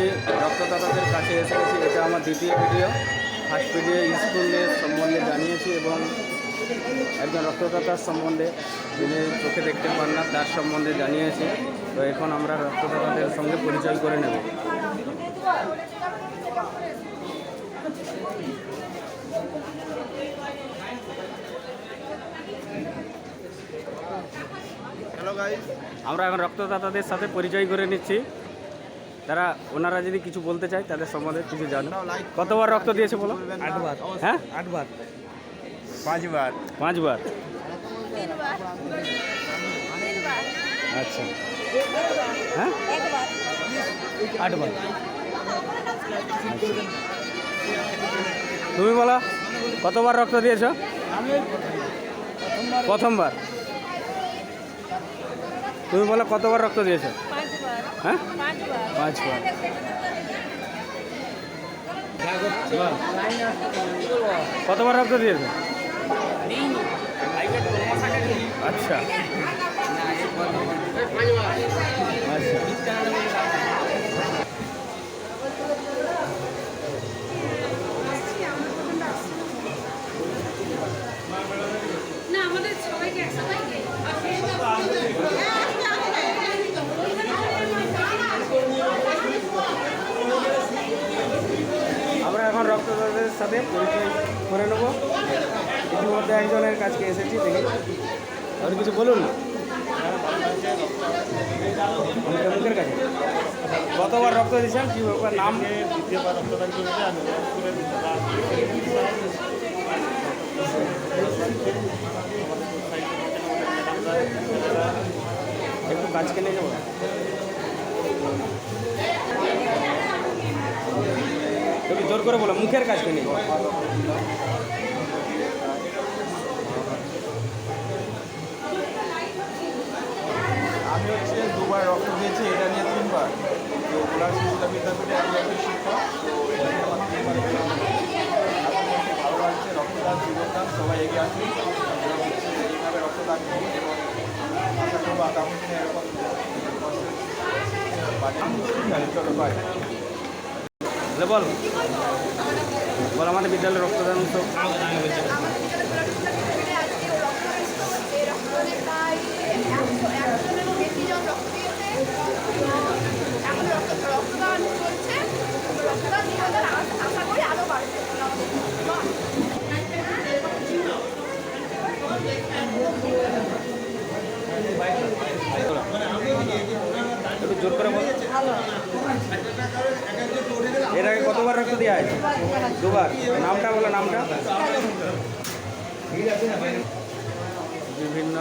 আমি রক্তদাতাদের কাছে এসে গেছি এটা আমার দ্বিতীয় ভিডিও। ফার্স্ট ভিডিও স্কুলের সম্বন্ধে জানিয়েছি এবং একজন রক্তদাতার সম্বন্ধে যিনি চোখে দেখতে পান না তার সম্বন্ধে জানিয়েছি। তো এখন আমরা রক্তদাতাদের সঙ্গে পরিচয় করে নেব। আমরা এখন রক্তদাতাদের সাথে পরিচয় করে নিচ্ছি। তারা ওনারা যদি কিছু বলতে চায় তাদের সম্বন্ধে কিছু জানো। কতবার রক্ত দিয়েছে বলো? আটবার। হ্যাঁ? আটবার। পাঁচবার। পাঁচবার? আচ্ছা। হ্যাঁ? আটবার। তুমি বলো কতবার রক্ত দিয়েছ? প্রথমবার। তুমি বলো কতবার রক্ত দিয়েছ? হ্যাঁ? পাঁচবার। কতবার রক্ত দিয়েছে? আচ্ছা। আচ্ছা না আমাদের সবাইকে একসাথে আমরা এখন রক্তদাতাদের সাথে পরিচয় করে নেব। ইতিমধ্যে একজনের কাছকে এসেছি দেখি। আপনি কিছু বলুন মুখের কাছে। কতবার রক্ত দিয়েছেন কি ব্যাপার? নাম? একটু কাছকে নিয়ে যাব একটু জোর করে বলো মুখের নিয়ে যাব আমি হচ্ছে দুবার রক্ত দিয়েছি এটা নিয়ে তিনবার। তো বিদ্যাপীঠে আমি একজন শিক্ষক তো এটা নিয়ে আমার তিনবার এখন ভালো লাগছে রক্তদান জীবনদান সবাই এগিয়ে আসুন। এবং হচ্ছে এইভাবে রক্তদান করুন এবং আশা করব আগামী দিনে এরকম চলো বাই বল। বল আমাদের বিদ্যালয়ের রক্তদান উৎসব। একটু জোর করে বল। দুবার। নামটা বলো নামটা। বিভিন্ন